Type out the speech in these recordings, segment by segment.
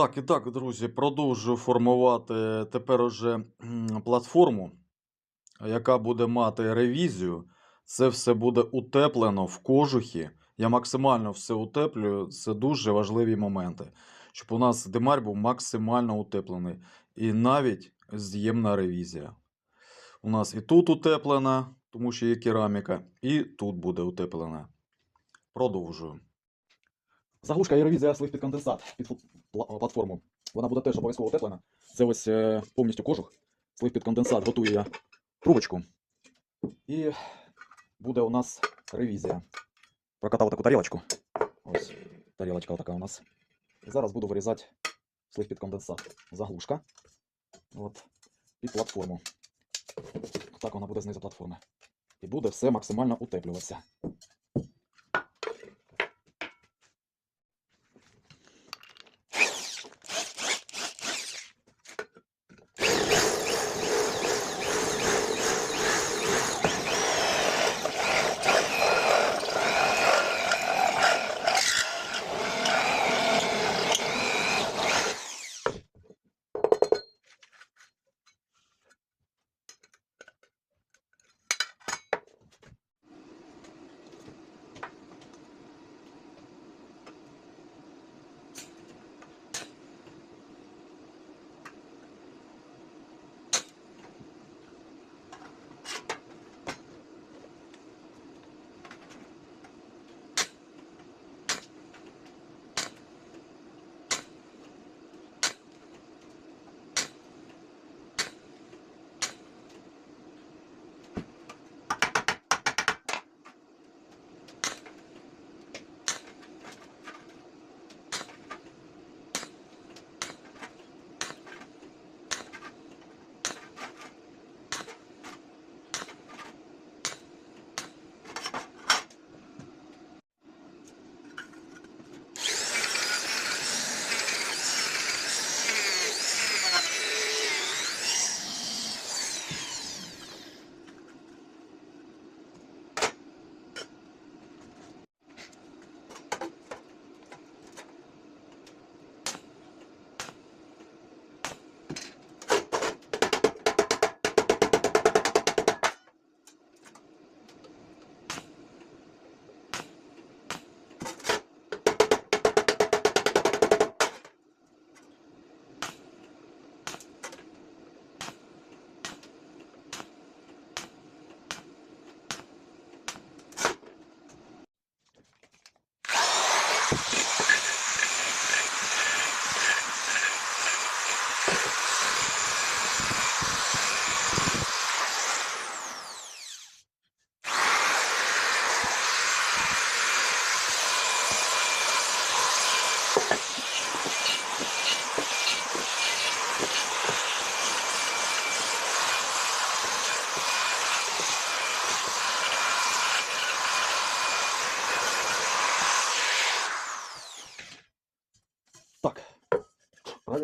Так, і так, друзі, продовжую формувати тепер уже платформу, яка буде мати ревізію. Це все буде утеплено в кожухі. Я максимально все утеплюю. Це дуже важливі моменти. Щоб у нас димар був максимально утеплений. І навіть з'ємна ревізія. У нас і тут утеплена, тому що є кераміка, і тут буде утеплена. Продовжую. Заглушка і ревізія слив під конденсат під платформу. Вона буде теж обов'язково утеплена. Це ось е, повністю кожух. Слив під конденсат готую я трубочку. І буде у нас ревізія. Прокатав таку тарілочку. Ось тарілочка така у нас. І зараз буду вирізати слив під конденсат. Заглушка. От. Під платформу. Так вона буде знизу платформи. І буде все максимально утеплюватися.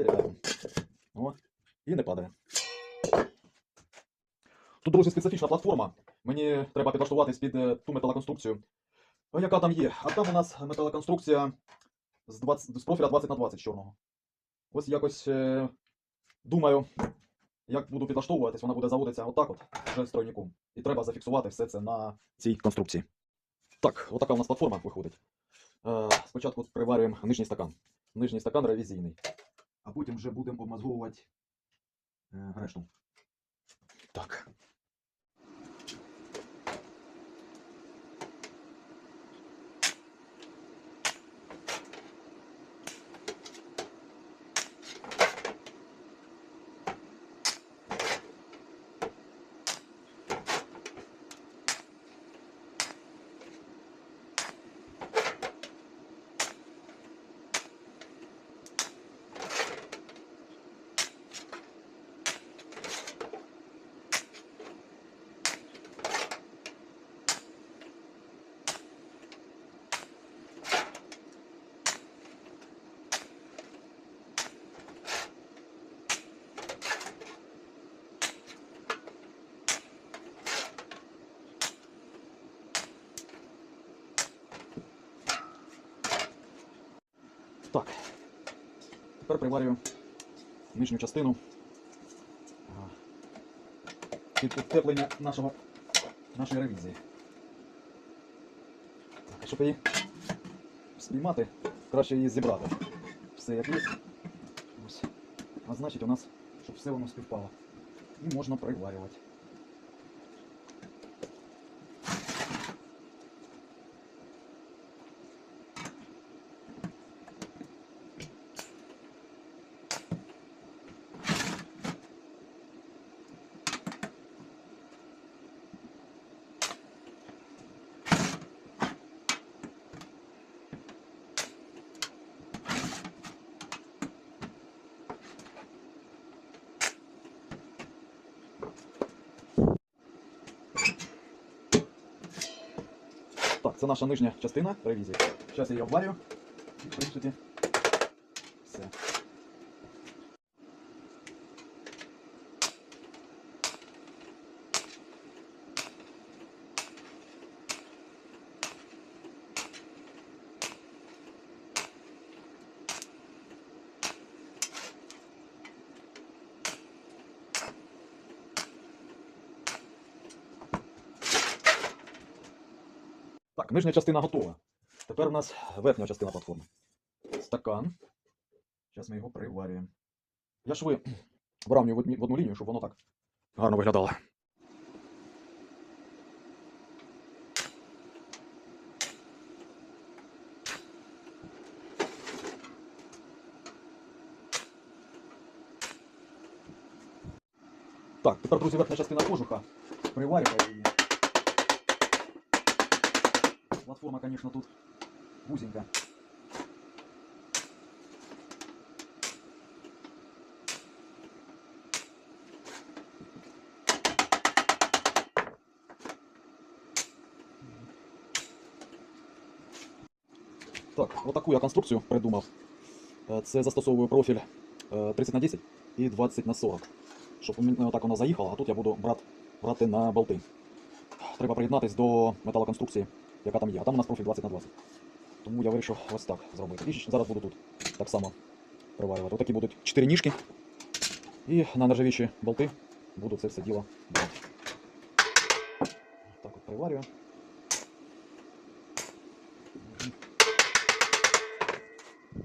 Проверяємо. О, і не падає. Тут, друзі, специфічна платформа. Мені треба підлаштуватись під е, ту металоконструкцію, яка там є. А там у нас металоконструкція з, 20, з профіля 20 на 20 чорного. Ось якось е, думаю, як буду підлаштовуватись, вона буде заводитися отак от, вже стройником. І треба зафіксувати все це на цій конструкції. Так, отака у нас платформа виходить. Е, спочатку приварюємо нижній стакан. Нижній стакан ревізійний. А потім вже будемо обмазовувати е. Так. Тепер приварюю нижню частину під утеплення нашого, нашої ревізії. Так, щоб її спіймати, краще її зібрати. Все як є. Ось. А значить у нас, щоб все воно співпало. І можна приварювати. Це наша нижня частина ревізії. Зараз я її обварю. В принципі, все. Так, нижня частина готова. Тепер у нас верхня частина платформи. Стакан. Зараз ми його приварюємо. Я шви вравнюю в одну лінію, щоб воно так гарно виглядало. Так, тепер, друзі, верхня частина кожуха. Приварюємо її. Платформа, конечно, тут узенькая. Так, отаку я конструкцію придумав. Е, Це застосовую профіль е, 30 на 10 і 20 на 40. Щоб отак вона заїхала, а тут я буду брати, брати на болти. Треба приєднатись до металоконструкції, яка там є. А там у нас профіль 20 на 20. Тому я вирішив ось так зробити. І зараз буду тут так само приварювати. Отакі будуть 4 ніжки. І на нержавіші болти буду це все діло брати. Так от приварюю.